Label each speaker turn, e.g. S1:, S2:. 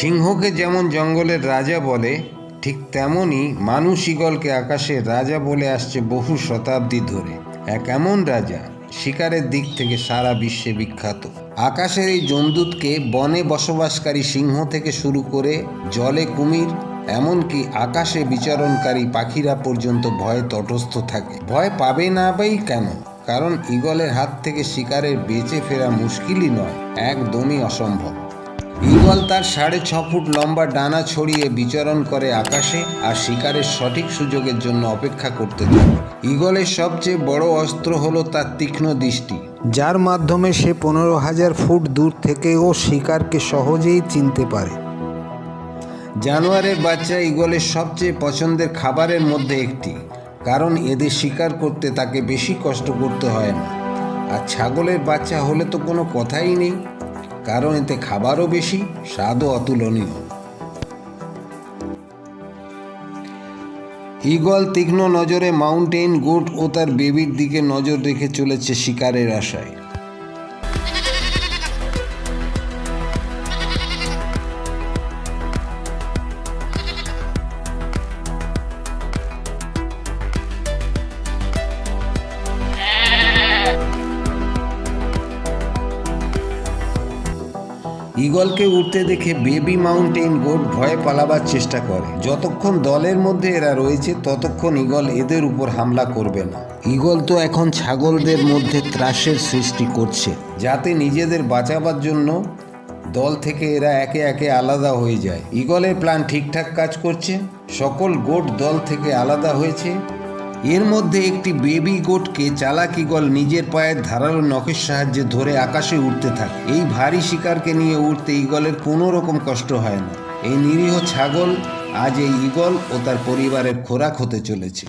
S1: সিংহকে যেমন জঙ্গলের রাজা বলে, ঠিক তেমনই মানুষ ইগলকে আকাশের রাজা বলে আসছে বহু শতাব্দী ধরে। এক এমন রাজা, শিকারের দিক থেকে সারা বিশ্বে বিখ্যাত। আকাশের এই জমদূতকে বনে বসবাসকারী সিংহ থেকে শুরু করে জলে কুমির, এমনকি আকাশে বিচরণকারী পাখিরা পর্যন্ত ভয়ে তটস্থ থাকে। ভয় পাবে না বাই কেন? কারণ ইগলের হাত থেকে শিকারের বেঁচে ফেরা মুশকিলই নয়, একদমই অসম্ভব। ঈগল তার সাড়ে ছ ফুট লম্বা ডানা ছড়িয়ে বিচরণ করে আকাশে আর শিকারের সঠিক সুযোগের জন্য অপেক্ষা করতে থাকে। ঈগলের সবচেয়ে বড় অস্ত্র হলো তার তীক্ষ্ণ দৃষ্টি, যার মাধ্যমে সে পনেরো হাজার ফুট দূর থেকেও শিকারকে সহজেই চিনতে পারে। জানোয়ারের বাচ্চা ঈগলের সবচেয়ে পছন্দের খাবারের মধ্যে একটি, কারণ এদের শিকার করতে তাকে বেশি কষ্ট করতে হয় না। আর ছাগলের বাচ্চা হলে তো কোনো কথাই নেই। কারণ এতে খাবারও বেশি, স্বাদও অতুলনীয়। ঈগল তীক্ষ্ণ নজরে মাউন্টেন গোট ও তার বেবির দিকে নজর রেখে চলেছে শিকারের আশায়। ঈগলকে উঠতে দেখে বেবি মাউন্টেন গোট ভয়ে পালাবার চেষ্টা করে। যতক্ষণ দলের মধ্যে এরা রয়েছে, ততক্ষণ ঈগল এদের উপর হামলা করবে না। ঈগল তো এখন ছাগলদের মধ্যে ত্রাসের সৃষ্টি করছে, যাতে নিজেদের বাঁচাবার জন্য দল থেকে এরা একে একে আলাদা হয়ে যায়। ঈগলের প্ল্যান ঠিকঠাক কাজ করছে। সকল গোট দল থেকে আলাদা হয়েছে। এর মধ্যে একটি বেবি গোটকে চালাকি গল নিজের পায়ের ধারালো নখের সাহায্যে ধরে আকাশে উঠতে থাকে। এই ভারী শিকারকে নিয়ে উঠতে ইগলের কোনো রকম কষ্ট হয় না। এই নিরীহ ছাগল আজ এই ইগল ও তার পরিবারের খোরাক হতে চলেছে।